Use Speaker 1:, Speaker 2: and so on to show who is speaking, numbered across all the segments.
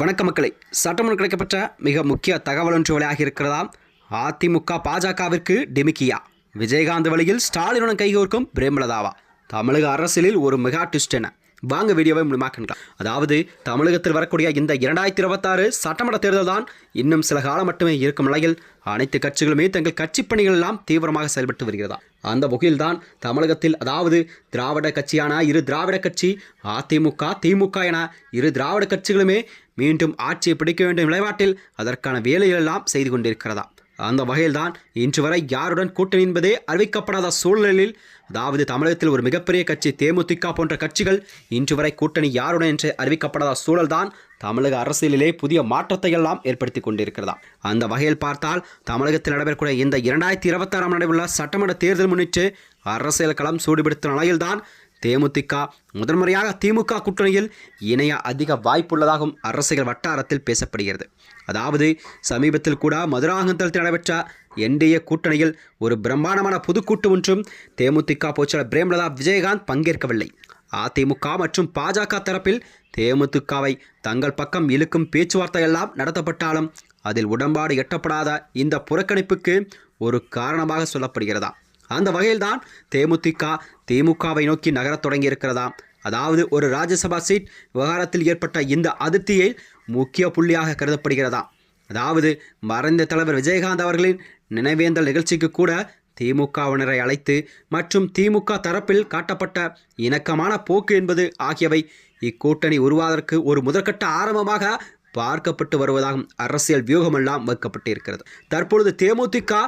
Speaker 1: வணக்க மக்களை சட்டமன்றம் கிடைக்கப்பட்ட மிக முக்கிய தகவல் ஒன்று வழியாக இருக்கிறதா அதிமுக பாஜகவிற்கு டிமிக்கியா விஜயகாந்த் வழியில் ஸ்டாலினுடன் கைகோர்க்கும் பிரேமலதாவா தமிழக அரசியலில் ஒரு மெகா ட்விஸ்ட் என வாங்க வீடியோவை முழுமாக்கின்றார் அதாவது தமிழகத்தில் வரக்கூடிய இந்த இரண்டாயிரத்தி இருபத்தாறு சட்டமன்ற தேர்தல் தான் இன்னும் சில காலம் மட்டுமே இருக்கும் நிலையில் அனைத்து கட்சிகளுமே தங்கள் கட்சி பணிகள் எல்லாம் தீவிரமாக செயல்பட்டு வருகிறதா அந்த வகையில்தான் தமிழகத்தில் அதாவது திராவிட கட்சியான இரு திராவிட கட்சி அதிமுக திமுக என இரு திராவிட கட்சிகளுமே மீண்டும் ஆட்சியை பிடிக்க வேண்டும் நிலைப்பாட்டில் அதற்கான வேலைகள் எல்லாம் செய்து கொண்டிருக்கிறதா அந்த வகையில்தான் இன்று வரை யாருடன் கூட்டணி என்பதே அறிவிக்கப்படாத சூழ்நிலையில் அதாவது தமிழகத்தில் ஒரு மிகப்பெரிய கட்சி தேமுதிக போன்ற கட்சிகள் இன்று வரை கூட்டணி யாருடன் என்று அறிவிக்கப்படாத சூழல்தான் தமிழக அரசியலிலே புதிய மாற்றத்தை எல்லாம் ஏற்படுத்தி கொண்டிருக்கிறதா அந்த வகையில் பார்த்தால் தமிழகத்தில் நடைபெறக்கூடிய இந்த இரண்டாயிரத்தி இருபத்தாறாம் நடைபெறுள்ள சட்டமன்ற தேர்தல் முன்னிட்டு அரசியல் களம் சூடுபிடித்த நிலையில்தான் தேமுதிக முதன்முறையாக திமுக கூட்டணியில் இணைய அதிக வாய்ப்புள்ளதாகவும் அரசியல் வட்டாரத்தில் பேசப்படுகிறது அதாவது சமீபத்தில் கூட மதுராங்கத்தில் நடைபெற்ற என்டிஏ கூட்டணியில் ஒரு பிரம்மாண்டமான பொதுக்கூட்டு ஒன்றும் தேமுதிக பொதுச்செயலர் பிரேமலதா விஜயகாந்த் பங்கேற்கவில்லை அதிமுக மற்றும் பாஜக தரப்பில் தேமுதிகவை தங்கள் பக்கம் இழுக்கும் பேச்சுவார்த்தை எல்லாம் நடத்தப்பட்டாலும் அதில் உடன்பாடு எட்டப்படாத இந்த புறக்கணிப்புக்கு ஒரு காரணமாக சொல்லப்படுகிறதா அந்த வகையில்தான் தேமுதிக திமுகவை நோக்கி நகரத் தொடங்கியிருக்கிறதா அதாவது ஒரு ராஜ்யசபா சீட் விவகாரத்தில் ஏற்பட்ட இந்த அதிருப்தியை முக்கிய புள்ளியாக கருதப்படுகிறதா அதாவது மறைந்த தலைவர் விஜயகாந்த் அவர்களின் நினைவேந்தல் நிகழ்ச்சிக்கு கூட திமுகவினரை அழைத்து மற்றும் திமுக தரப்பில் காட்டப்பட்ட இணக்கமான போக்கு என்பது ஆகியவை இக்கூட்டணி உருவாவதற்கு ஒரு முதற்கட்ட ஆரம்பமாக பார்க்கப்பட்டு வருவதாகவும் அரசியல் வியூகமெல்லாம் வகுக்கப்பட்டு இருக்கிறது தற்பொழுது தேமுதிக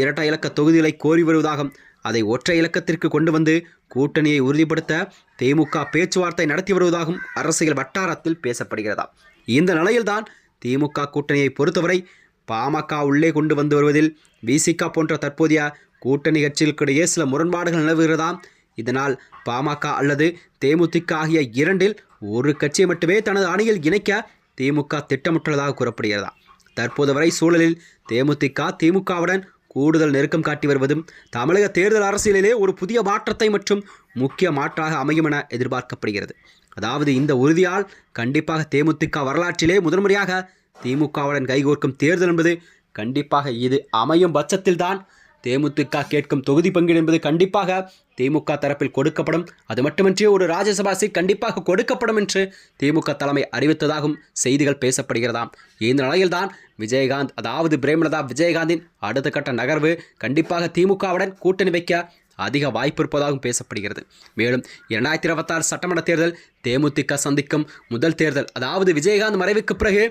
Speaker 1: இரட்டை இலக்க தொகுதிகளை கோரி வருவதாகவும் அதை ஒற்றை இலக்கத்திற்கு கொண்டு வந்து கூட்டணியை உறுதிப்படுத்த திமுக பேச்சுவார்த்தை நடத்தி வருவதாகவும் அரசியல் வட்டாரத்தில் பேசப்படுகிறதா இந்த நிலையில்தான் திமுக கூட்டணியை பொறுத்தவரை பாமக உள்ளே கொண்டு வந்து வருவதில் விசிக போன்ற தற்போதைய கூட்டணி கட்சிகளுக்கிடையே சில முரண்பாடுகள் நிலவுகிறதாம் இதனால் பாமக அல்லது தேமுதிக ஆகிய இரண்டில் ஒரு கட்சியை மட்டுமே தனது அணியில் இணைக்க திமுக திட்டமிட்டுள்ளதாக கூறப்படுகிறதா தற்போது வரை சூழலில் தேமுதிக திமுகவுடன் கூடுதல் நெருக்கம் காட்டி வருவதும் தமிழக தேர்தல் அரசியலிலே ஒரு புதிய மாற்றத்தை மற்றும் முக்கிய மாற்றாக அமையும் என எதிர்பார்க்கப்படுகிறது அதாவது இந்த உறுதியால் கண்டிப்பாக தேமுதிக வரலாற்றிலே முதன்முறையாக திமுகவுடன் கைகோர்க்கும் தேர்தல் என்பது கண்டிப்பாக இது அமையும் பட்சத்தில்தான் தேமுதிக கேட்கும் தொகுதி பங்கீடு என்பது கண்டிப்பாக திமுக தரப்பில் கொடுக்கப்படும் அது மட்டுமின்றி ஒரு ராஜ்யசபா சீட் கண்டிப்பாக கொடுக்கப்படும் என்று திமுக தலைமை அறிவித்ததாகவும் செய்திகள் பேசப்படுகிறதாம் இந்த நிலையில்தான் விஜயகாந்த் அதாவது பிரேமலதா விஜயகாந்தின் அடுத்த கட்ட நகர்வு கண்டிப்பாக திமுகவுடன் கூட்டணி வைக்க அதிக வாய்ப்பு இருப்பதாகவும் பேசப்படுகிறது மேலும் இரண்டாயிரத்தி இருபத்தாறு சட்டமன்ற தேர்தல் தேமுதிக சந்திக்கும் முதல் தேர்தல் அதாவது விஜயகாந்த் மறைவுக்கு பிறகு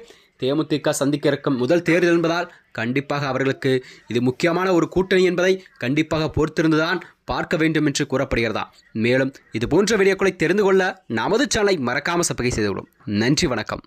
Speaker 1: தேமுதிக சந்திக்க இருக்கும் முதல் தேர்தல் என்பதால் கண்டிப்பாக அவர்களுக்கு இது முக்கியமான ஒரு கூட்டணி என்பதை கண்டிப்பாக பொறுத்திருந்துதான் பார்க்க வேண்டும் என்று கூறப்படுகிறதா மேலும் இது போன்ற வீடியோக்களை தெரிந்து கொள்ள நமது சேனலை மறக்காமல் சப்கை செய்துவிடும் நன்றி வணக்கம்